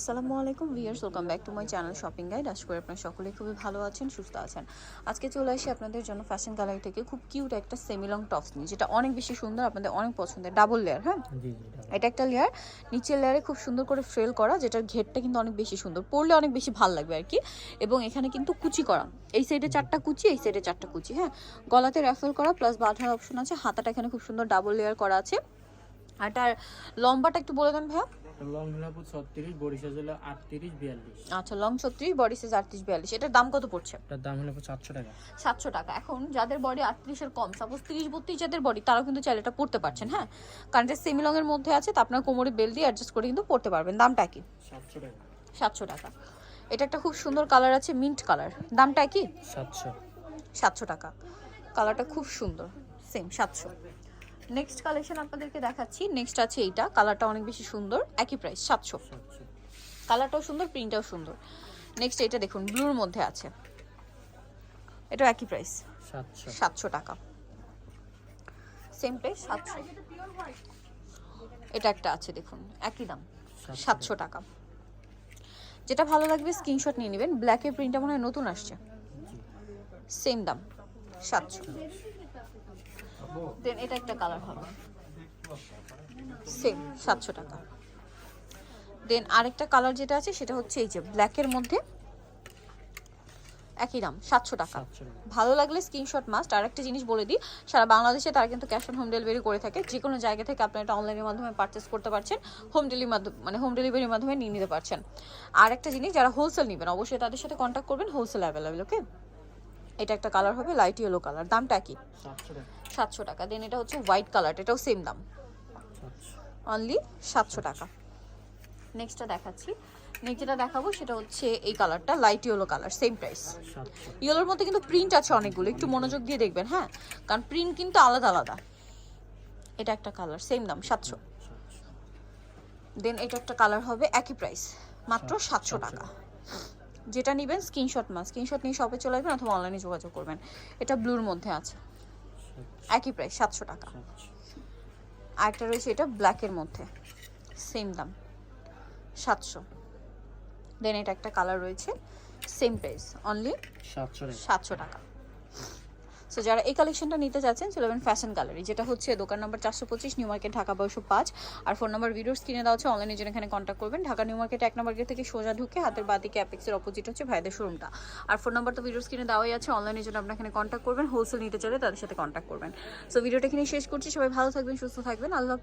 আসসালামু আলাইকুম viewers welcome back to my channel shopping guide আশা করি আপনারা সকলেই খুবই ভালো আছেন সুস্থ আছেন। আজকে চলে আসি আপনাদের জন্য ফ্যাশন গ্যালারি থেকে খুব কিউট একটা সেমিলং টপস নিয়ে যেটা অনেক বেশি সুন্দর আপনাদের অনেক পছন্দের ডাবল লেয়ার হ্যাঁ। এটা একটা লেয়ার নিচের লেয়ারে খুব সুন্দর করে ফ্রেল করা যেটার ঘেরটা কিন্তু অনেক বেশি সুন্দর পরলে অনেক বেশি ভালো লাগবে আর কি। এবং এখানে কিন্তু কুচি করা এই সাইডে চারটা কুচি এই সাইডে চারটা কুচি হ্যাঁ? গলাতে র্যাফেল করা প্লাস বাঁধার অপশন আছে হাতাটা এখানে খুব সুন্দর ডাবল লেয়ার করা আছে। আর তার লম্বাটা একটু বলে দেন ভাইয়া। লং হলো ছত্রিশ বরিশাল হলো আটত্রিশ বিয়াল্লিশ। আচ্ছা লং ছত্রিশ বডি সাইজ আটত্রিশ বিয়াল্লিশ। এটার দাম কত পড়ছে? এটার দাম হলো সাতশো টাকা। সাতশো টাকা। এখন যাদের বডি আটত্রিশের কম সাপোজ তিরিশ বত্রিশ যাদের বডি তারাও কিন্তু চাইলে এটা পড়তে পারছেন হ্যাঁ? কারণ এটা সেমি লং এর মধ্যে আছে তা আপনার কোমরে বেল দিয়ে অ্যাডজাস্ট করে কিন্তু পড়তে পারবেন। দামটা কি? সাতশো টাকা। সাতশো টাকা। এটা একটা খুব সুন্দর কালার আছে মিন্ট কালার দামটা কি? সাতশো। সাতশো টাকা। কালারটা খুব সুন্দর। সেম সাতশো। নেক্সট কালেকশন আপনাদেরকে দেখাচ্ছি। নেক্সট আছে এইটা। কালারটা অনেক বেশি সুন্দর। একই প্রাইস সাতশো। কালারটাও সুন্দর প্রিন্টটাও সুন্দর। নেক্সট এটা দেখুন ব্লুর মধ্যে আছে। এটা একই প্রাইস সাতশো। টাকা। সেম প্রাইস সাতশো। এটা একটা আছে দেখুন একই দাম। সাতশো টাকা। যেটা ভালো লাগবে স্ক্রিনশট নিয়ে নেবেন। ব্ল্যাকের প্রিন্টটা মনে হয় নতুন আসছে। সেম দাম সাতশো। দেন এটা একটা কালার হবে। সেম সাতশো টাকা। দেন আরেকটা কালার যেটা আছে সেটা হচ্ছে এই যে ব্ল্যাকের মধ্যে একই দাম সাতশো টাকা। ভালো লাগলে স্ক্রিনশট মাস্ট আর একটা জিনিস বলে দিই সারা বাংলাদেশে তারা কিন্তু ক্যাশ অন হোম ডেলিভারি করে থাকে। যে কোনো জায়গা থেকে আপনারা এটা অনলাইনের মাধ্যমে পারচেস করতে পারছেন হোম ডেলিভারি মাধ্যমে মানে হোম ডেলিভারির মাধ্যমে নিয়ে নিতে পারছেন। আর একটা জিনিস যারা হোলসেল নেবেন অবশ্যই তাদের সাথে কন্ট্যাক্ট করবেন হোলসেল অ্যাভেলেবেল ওকে এটা একটা কালার হবে লাইট ইয়েলো কালার দামটা কি সাতশো টাকা। দেন এটা হচ্ছে হোয়াইট কালার এটাও সেম দাম। অনলি সাতশো টাকা। নেক্সটটা দেখাচ্ছি। নেক্সট যেটা দেখাবো সেটা হচ্ছে এই কালারটা light yellow colour same price ইয়েলোর মধ্যে কিন্তু প্রিন্ট আছে অনেকগুলো একটু মনোযোগ দিয়ে দেখবেন হ্যাঁ? কারণ প্রিন্ট কিন্তু আলাদা আলাদা। এটা একটা কালার সেম দাম সাতশো। সাতশো দেন এটা একটা কালার হবে একই প্রাইস মাত্র সাতশো টাকা। যেটা নেবেন স্ক্রিনশট মা স্ক্রিনশট নিয়ে শপে চলে আসবেন অথবা অনলাইনে যোগাযোগ করবেন। এটা ব্লুর মধ্যে আছে। একই প্রাইস সাতশো টাকা। আরেকটা রয়েছে এটা ব্ল্যাকের মধ্যে। সেম দাম। সাতশো। দেন এটা একটা কালার রয়েছে। সেম প্রাইস অনলি সাতশো সাতশো টাকা। সো যারা এই কালেকশনটা নিতে চাচ্ছেন চলে যাবেন ফ্যাশন গ্যালারি যেটা হচ্ছে দোকান নম্বর চারশো পঁচিশ নিউ মার্কেট ঢাকা বারোশো পাঁচ। আর ফোন নম্বর ভিডিওর স্ক্রিনে দেওয়া হচ্ছে অনলাইনে জন্য এখানে কন্ট্যাক্ট করবেন। ঢাকা নিউ মার্কেট এক নম্বর গেট থেকে সোজা ঢুকে হাতের বাদিকে অ্যাপেক্সের অপোজিট হচ্ছে ভাইদের শোরুমটা আর ফোন নাম্বার তো ভিডিও স্ক্রিনে দেওয়াই আছে অনলাইনের জন্য আপনার এখানে কন্ট্যাক্ট করবেন। হোলসেল নিতে চাইলে তাদের সাথে কন্ট্যাক্ট করবেন। সো ভিডিওটা এখানে শেষ করছি। সবাই ভালো থাকবেন, সুস্থ থাকবেন। আল্লাহ